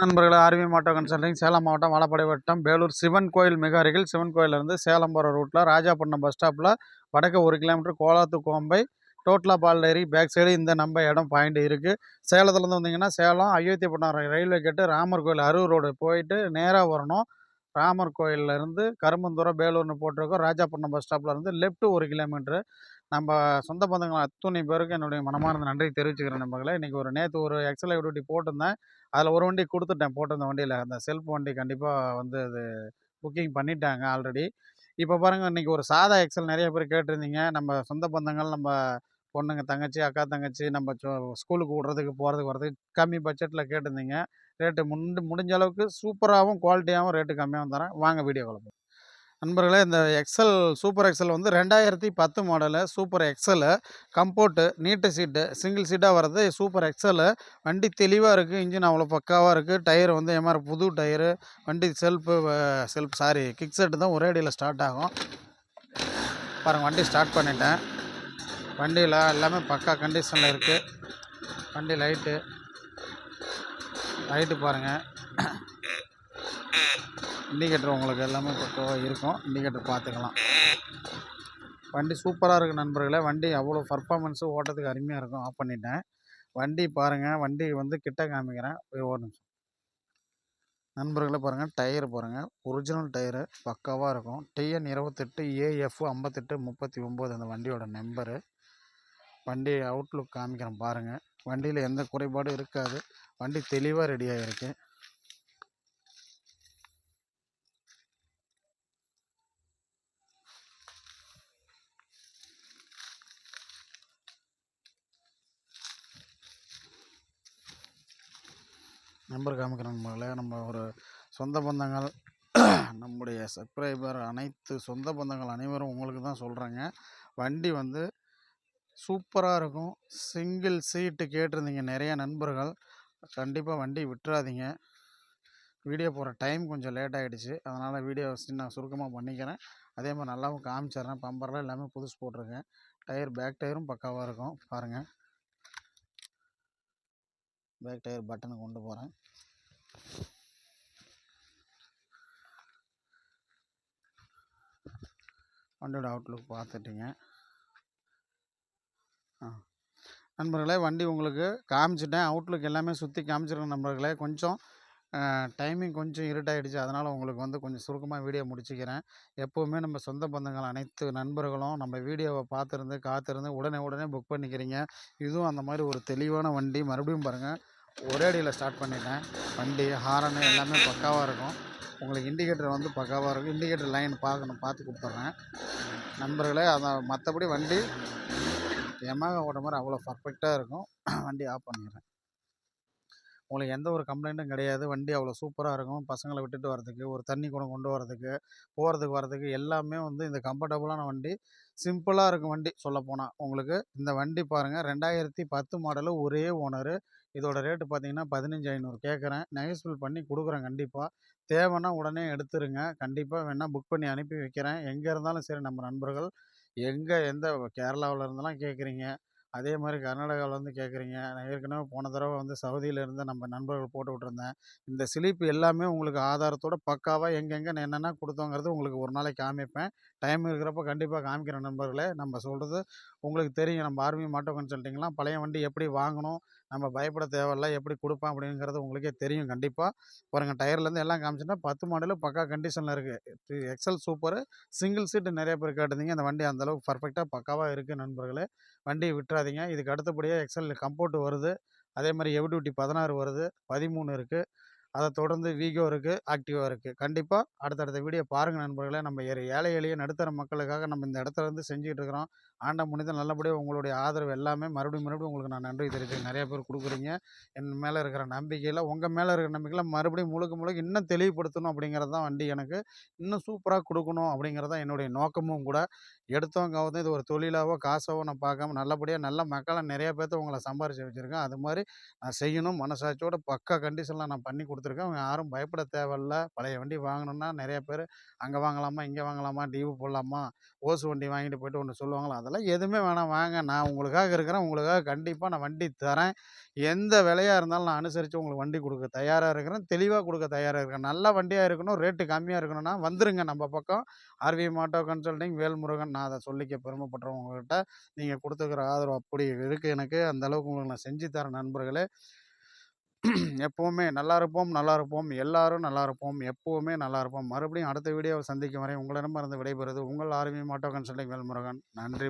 நண்பர்களே. ஆர்வி மாட்டோ கன்சல்டிங் சேலம் மாவட்டம் வாழப்பாடி வட்டம் வேலூர் சிவன் கோயில் மிக அருகில். சிவன் கோயிலிருந்து சேலம் போகிற ரூட்டில் ராஜாப்பட்டினம் பஸ் ஸ்டாப்பில் வடக்கு ஒரு கிலோமீட்டர் கோலாத்து கோம்பை டோட்டலா பால் டைரி பேக் சைடு இந்த நம்ம இடம் பாயிண்ட் இருக்குது சேலத்துலேருந்து வந்தீங்கன்னா சேலம் அயோத்தியப்பட்டினம் ரயில்வே கேட்டு ராமர் கோயில் அரூர் ரோடு போயிட்டு நேராக வரணும். ராமர் கோயிலேருந்து இருந்து கரும்பந்தூரம் போட்டிருக்கோம். ராஜாப்பட்டினம் பஸ் ஸ்டாப்லேருந்து லெஃப்ட் ஒரு கிலோமீட்ரு நம்ம சொந்த பந்தங்கள் அத்துணை பேருக்கு என்னுடைய மனமார்ந்த நன்றி தெரிவிச்சுக்கிறேன் நண்பர்களே. இன்றைக்கி ஒரு நேற்று ஒரு எக்ஸல் டியூட்டி போட்டிருந்தேன். அதில் ஒரு வண்டி கொடுத்துட்டேன் போட்டிருந்த வண்டியில். அந்த செல்ஃப் வண்டி கண்டிப்பாக வந்து அது புக்கிங் பண்ணிட்டாங்க ஆல்ரெடி இப்போ பாருங்கள் இன்றைக்கி ஒரு சாதா எக்ஸல் நிறைய பேர் கேட்டிருந்தீங்க. நம்ம சொந்த பந்தங்கள் நம்ம பொண்ணுங்க தங்கச்சி அக்கா தங்கச்சி நம்ம ஸ்கூலுக்கு விட்றதுக்கு போகிறதுக்கு வர்றதுக்கு கம்மி பட்ஜெட்டில் கேட்டிருந்தீங்க. ரேட்டு முண்டு முடிஞ்ச அளவுக்கு சூப்பராகவும் குவாலிட்டியாகவும் ரேட்டு கம்மியாகவும் தரேன். வாங்க வீடியோ குழப்பம் நண்பர்களே இந்த எக்ஸல் சூப்பர் எக்ஸல் வந்து ரெண்டாயிரத்தி பத்து model super XL comfort neat seat single சீட்டாக வர்றது சூப்பர் எக்ஸலு வண்டி தெளிவாக இருக்குது இன்ஜின் அவ்வளோ பக்காவாக இருக்குது டயர் வந்து எம்ஆர் புது டயரு. வண்டி self self sorry kick set தான் ஒரே அடியில் ஸ்டார்ட் ஆகும். பாருங்கள் வண்டி ஸ்டார்ட் பண்ணிட்டேன். வண்டியில் எல்லாமே பக்கா கண்டிஷனில் இருக்குது வண்டி லைட்டு லைட்டு பாருங்கள் இண்டிகேட்டர் உங்களுக்கு எல்லாமே பக்கவாக இருக்கும். இண்டிகேட்டர் பார்த்துக்கலாம் வண்டி சூப்பராக இருக்குது நண்பர்களே. வண்டி அவ்வளோ பர்ஃபாமன்ஸும் ஓட்டத்துக்கு அருமையாக இருக்கும். ஆஃப் பண்ணிட்டேன். வண்டி பாருங்கள் வண்டி வந்து கிட்ட காமிக்கிறேன். ஒரு ஒரு நிமிஷம். நண்பர்களே பாருங்கள் டயர் பாருங்கள் ஒரிஜினல் டயரு பக்காவாக இருக்கும். டிஎன் இருபத்தெட்டு ஏஎஃப் ஐம்பத்தெட்டு முப்பத்தி ஒம்பது அந்த வண்டியோட நம்பரு வண்டி அவுட்லுக் காமிக்கிறேன் பாருங்கள் வண்டியில் எந்த குறைபாடும் இருக்காது. வண்டி தெளிவாக ரெடி ஆகிருக்கு நம்பர் காமிக்கிறேன் நண்பர்களே நம்ம ஒரு சொந்த பந்தங்கள் நம்முடைய சப்ஸ்கிரைபர் அனைத்து சொந்த பந்தங்கள் அனைவரும் உங்களுக்கு தான் சொல்கிறேங்க வண்டி வந்து சூப்பராக இருக்கும். சிங்கிள் சீட்டு கேட்டிருந்தீங்க நிறைய நண்பர்கள். கண்டிப்பாக வண்டி விட்டுறாதீங்க. வீடியோ போகிற டைம் கொஞ்சம் லேட் ஆகிடுச்சு அதனால் வீடியோ நான் சுருக்கமாக பண்ணிக்கிறேன். அதே மாதிரி நல்லாவும் காமிச்சிடுறேன். பம்பர்லாம் எல்லாமே புதுசு போட்டிருக்கேன். டயர் பேக் டயரும் பக்காவாக இருக்கும். பாருங்கள் பேக் டயர் பட்டனை கொண்டு போகிறேன் வண்டியோட அவுட்லுக் பார்த்துட்டிங்க. நண்பர்களே வண்டி உங்களுக்கு காமிச்சிட்டேன். அவுட்லுக் எல்லாமே சுற்றி காமிச்சிருக்கேன் நண்பர்களே கொஞ்சம் டைமிங் கொஞ்சம் இருட்டாயிடுச்சு. அதனால் உங்களுக்கு வந்து கொஞ்சம் சுருக்கமாக வீடியோ முடிச்சுக்கிறேன். எப்போவுமே நம்ம சொந்த பந்தங்கள் அனைத்து நண்பர்களும் நம்ம வீடியோவை பார்த்துருந்து காத்திருந்து உடனே உடனே புக் பண்ணிக்கிறீங்க. இதுவும் அந்த மாதிரி ஒரு தெளிவான வண்டி. மறுபடியும் பாருங்கள் ஒரே அடியில் ஸ்டார்ட் பண்ணிட்டேன். வண்டி ஹாரனு எல்லாமே பக்காவாக இருக்கும். உங்களுக்கு இண்டிகேட்டர் வந்து பக்காவாக இருக்கும். இண்டிகேட்டர் லைன் பார்க்கணும் பார்த்து கொடுத்துட்றேன். நண்பர்களே அதான் மற்றபடி வண்டி எமாக ஓட்ட மாதிரி அவ்வளோ பர்ஃபெக்டாக இருக்கும். வண்டி ஆஃப் பண்ணிடுறேன். உங்களுக்கு எந்த ஒரு கம்ப்ளைண்ட்டும் கிடையாது. வண்டி அவ்வளோ சூப்பராக இருக்கும். பசங்களை விட்டுட்டு வரதுக்கு ஒரு தண்ணி கூட கொண்டு வரதுக்கு போகிறதுக்கு வரதுக்கு எல்லாமே வந்து இந்த கம்ஃபர்டபுளான வண்டி சிம்பிளாக இருக்கும் வண்டி சொல்லப்போனால் உங்களுக்கு இந்த வண்டி பாருங்கள் ரெண்டாயிரத்தி பத்து மாடலு ஒரே ஓனரு இதோட ரேட்டு பார்த்தீங்கன்னா பதினஞ்சு ஐநூறு கேட்குறேன். நெகஸ்பிள் பண்ணி கொடுக்குறேன் கண்டிப்பாக தேவைன்னா உடனே எடுத்துருங்க. கண்டிப்பாக வேணால் புக் பண்ணி அனுப்பி வைக்கிறேன். எங்கே இருந்தாலும் சரி நம்ம நண்பர்கள் எங்கே எந்த கேரளாவில் இருந்தெல்லாம் கேட்குறீங்க? அதே மாதிரி கர்நாடகாவிலேருந்து கேட்குறீங்க. நான் ஏற்கனவே போன தடவை வந்து சவுதியிலேருந்து நம்ம நண்பர்கள் போட்டு விட்ருந்தேன் இந்த ஸ்லிப் எல்லாமே உங்களுக்கு ஆதாரத்தோட பக்காவாக எங்கெங்கே நான் என்னென்ன கொடுத்தோங்கிறது உங்களுக்கு ஒரு நாளைக்கு காமிப்பேன். டைம் இருக்கிறப்ப கண்டிப்பாக காமிக்கிற நண்பர்களே. நம்ம சொல்கிறது உங்களுக்கு தெரியும். நம்ம ஆர்மி மாட்டோ கன்சல்ட்டிங்லாம் பழைய வண்டி எப்படி வாங்கணும் நம்ம பயப்பட தேவையில்ல எப்படி கொடுப்பேன் அப்படிங்கிறது உங்களுக்கே தெரியும் கண்டிப்பாக பாருங்கள் டயர்லேருந்து எல்லாம் காமிச்சுன்னா பத்து மாடலும் பக்கா கண்டிஷனில் இருக்குது எக்ஸல் சூப்பரு. சிங்கிள் சீட்டு நிறைய பேர் கேட்டிருந்தீங்க. அந்த வண்டி அந்தளவுக்கு பர்ஃபெக்டாக பக்காவாக இருக்குது நண்பர்களே. வண்டியை விட்டுறாதீங்க இதுக்கு அடுத்தபடியாக எக்ஸல் கம்போர்ட் வருது. அதே மாதிரி எஃப் டியூட்டி பதினாறு வருது. பதிமூணு இருக்குது அதை தொடர்ந்து வீகோ இருக்குது ஆக்டிவா இருக்குது கண்டிப்பாக அடுத்தடுத்த வீடியோ பாருங்கள் நண்பர்களே. நம்ம ஏழை எளிய நடுத்தர மக்களுக்காக நம்ம இந்த இடத்துல இருந்து செஞ்சுட்டு இருக்கிறோம். ஆண்ட முனிதன் நல்லபடியாக உங்களுடைய ஆதரவு எல்லாமே மறுபடியும் மறுபடியும் உங்களுக்கு நான் நன்றி தெரிவிக்கிறேன் நிறைய பேர் கொடுக்குறீங்க. என் மேலே இருக்கிற நம்பிக்கையில் உங்கள் மேலே இருக்கிற நம்பிக்கையில் மறுபடியும் முழுக்க முழுக்க இன்னும் தெளிவுபடுத்தணும் அப்படிங்கிறது தான் வண்டி எனக்கு. இன்னும் சூப்பராக கொடுக்கணும் அப்படிங்கிறது தான் என்னுடைய நோக்கமும் கூட. எடுத்தவங்க வந்து இது ஒரு தொழிலாவோ காசாவோ நான் பார்க்காம நல்லபடியாக நல்ல மக்களை நிறைய பேர்த்த உங்களை சம்பாரிச்சு வச்சுருக்கேன். அது மாதிரி நான் செய்யணும். மனசாட்சியோட பக்கா கண்டிஷனில் நான் பண்ணி கொடுத்து அவங்க யாரும் பயப்பட தேவையில்ல. பழைய வண்டி வாங்கணும்னா நிறைய பேர் அங்கே வாங்கலாமா இங்கே வாங்கலாமா டியூ போடலாமா ஓசு வண்டி வாங்கிட்டு போயிட்டு ஒன்று சொல்லுவாங்களா? அதெல்லாம் எதுவுமே வேணாம். வாங்க நான் உங்களுக்காக இருக்கிறேன். உங்களுக்காக கண்டிப்பாக நான் வண்டி தரேன். எந்த விலையாக இருந்தாலும் நான் அனுசரித்து உங்களுக்கு வண்டி கொடுக்க தயாராக இருக்கிறேன். தெளிவாக கொடுக்க தயாராக இருக்கிறேன். நல்ல வண்டியாக இருக்கணும். ரேட்டு கம்மியாக இருக்கணும்னா வந்துருங்க நம்ம பக்கம். ஆர்வி மாட்டோ கன்சல்டிங் வேல்முருகன். நான் அதை சொல்லிக்க பெருமைப்படுறேன் உங்கள்கிட்ட நீங்கள் கொடுத்துக்கிற ஆதரவு அப்படி இருக்குது எனக்கு. அந்த அளவுக்கு உங்களுக்கு நான் செஞ்சு தரேன் நண்பர்களே எப்போவுமே நல்லா இருப்போம் நல்லா இருப்போம். எல்லாரும் நல்லா இருப்போம். எப்போவுமே நல்லா இருப்போம். மறுபடியும் அடுத்த வீடியோவை சந்திக்கும் வரை உங்களிடமிருந்து விடைபெறுவது உங்கள் ஆர்மி மாட்டோ கன்சல்டிங் வேல்முருகன் நன்றி